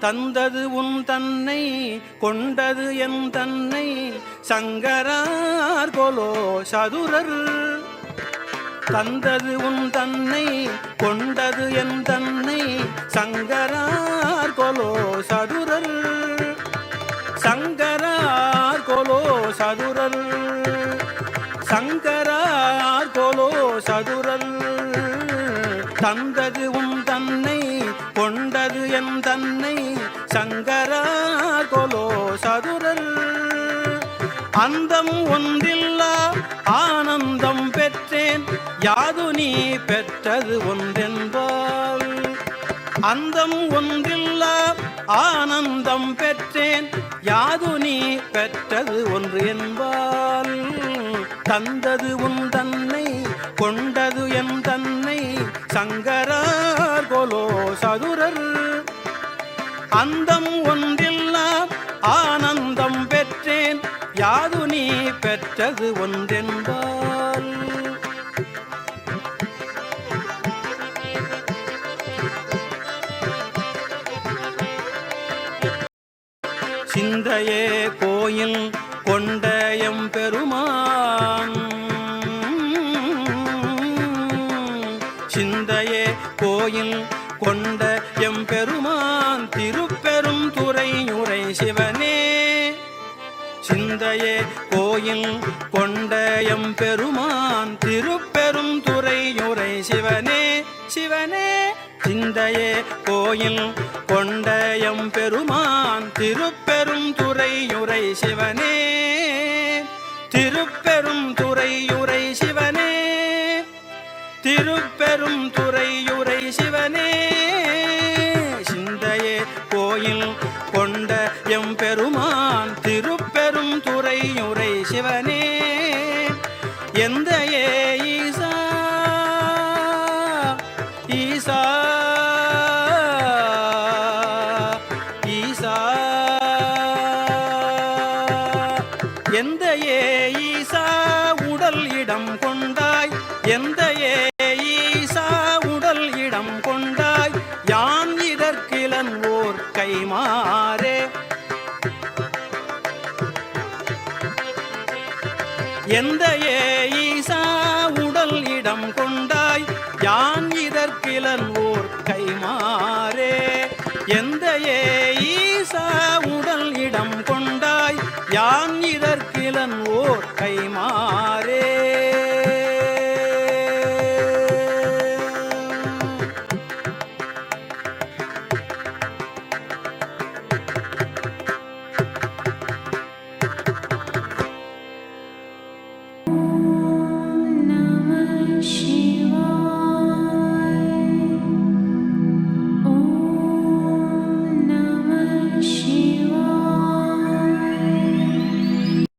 தந்தது உன் தன்னை கொண்டது என் தன்னை சங்கரார் கோலோ சதுரர். தந்தது உன் தன்னை கொண்டது என் தன்னை சங்கரார் கோலோ சதுரர். சங்கரார் கோலோ சதுரர். சங்கரார் கோலோ சதுரர். தந்தது உன் தன்னை என் தன்னை சங்கரார் கொலோ சதுரல். அந்தம் ஒன்றில்லா ஆனந்தம் பெற்றேன். யாது நீ பெற்றது ஒன்றென்பால். அந்தம் ஒன்றில்லா ஆனந்தம் பெற்றேன். யாது நீ பெற்றது ஒன்று என்பால் தந்தது உன் தன்னை கொண்டது என் தன்னை சங்கரார் கொலோ சதுர அந்தம் ஒன்றில்லா ஆனந்தம் பெற்றேன். யாது நீ பெற்றது ஒன்றென்பால்? சிந்தையே கோயில் கொண்ட எம் பெருமான் சிந்தையே கோயில் கொண்ட எம் பெருமான் திருப்பெரும் துறையுரை சிவனே. சிந்தையே கோயில் கொண்ட எம் பெருமான் திருப்பெரும் துறையுரை சிவனே. சிவனே சிந்தையே கோயில் கொண்ட எம் பெருமான் திருப்பெரும் துறையுரை சிவனே. திருப்பெரும் துறையுரை சிவனே. திருப்பெரும் துறையுரை சிவனே. கோயில் கொண்ட எம் பெருமான் திருப்பெரும் துறையுரை சிவனே. எந்த ஏ ஈசா? ஈசா? ஈசா? எந்த ஈசா? உடல் இடம் கொண்டாய். எந்த ஏ ஈசா? உடல் இடம் கொண்டாய். கைமாறே எந்த ஏ ஈசா உடல் இடம் கொண்டாய் யான் இதற்கிலன்